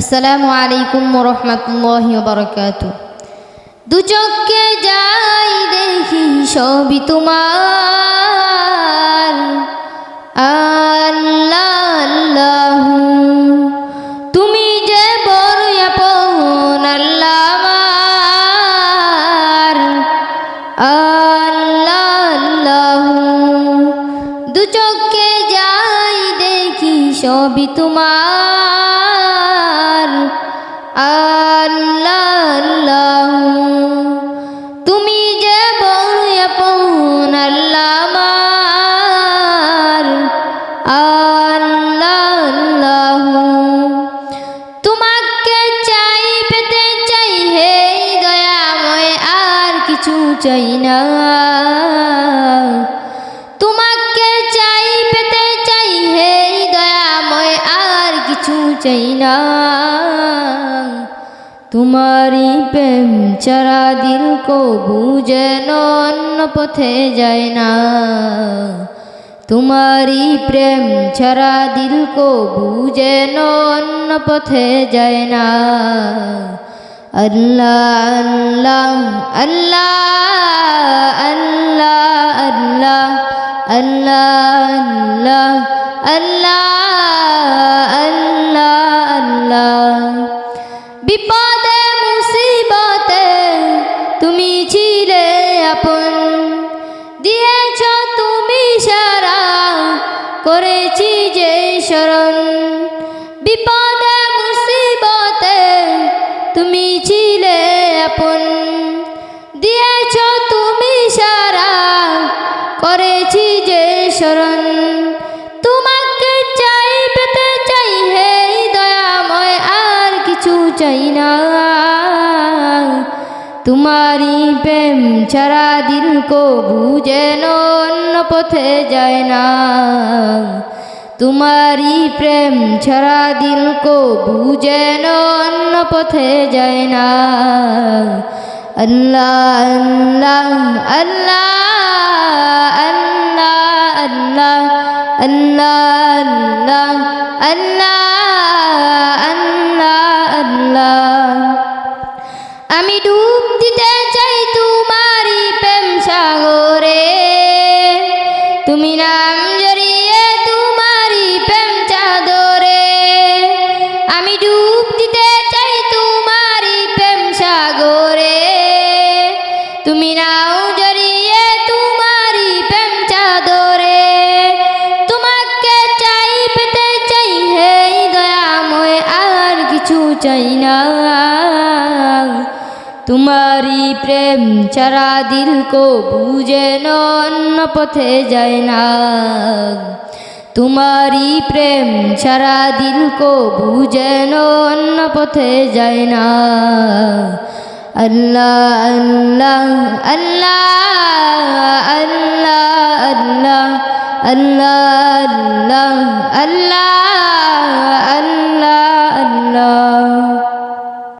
আসসালামু আলাইকুম রহমতুল্লাহ বরকাত দু চোখে যাই দেখি সবই তোমার। আল্লাহ আল্লাহ তুমি যে বড় আপন, আল্লাহ আমার। আল্লাহ আল্লাহ, দু চোখে যাই দেখি সবই তোমার। চাই না তোমাকে চাই, পেতে চাই, হে দয়াময়, আর কিছু চাই না তোমারি প্রেম চারা দিল কো বুঝে অন্য পথে যায় না। তোমারি প্রেম ছাড়া দিল কো বুঝে অন্য পথে যায় না। বিপদে মুসিবতে তুমি ছিলে আপন আপন দিয়েছ তুমি সারা। করেছি যে শরণ তোমাকে চাই, পেতে চাই, হে দয়াময়, আর কিছু চাই না। তোমারি প্রেম ছাড়া দিন কো যেন অন্য পথে যায় না। তোমারি প্রেম ছাড়া দিল কো বুঝে অন্য পথে যায় না। আল্লাহ আল্লাহ আল্লাহ আল্লাহ আল্লাহ আল্লাহ আল্লাহ। আল্লাহ আল্লাহ আমি ডুব দিতে চাই তোমারি প্রেম সাগরে। তুমি নাম জড়িয়ে চাই না। তোমারি প্রেম ছাড়া দিল কো বুঝে অন্য পথে যায় না। তোমারি প্রেম ছাড়া দিল কো বুঝে অন্য পথে যায় না। আল্লাহ আল্লাহ আল্লাহ আল্লাহ আল্লাহ আল্লাহ আল্লাহ আল্লাহ।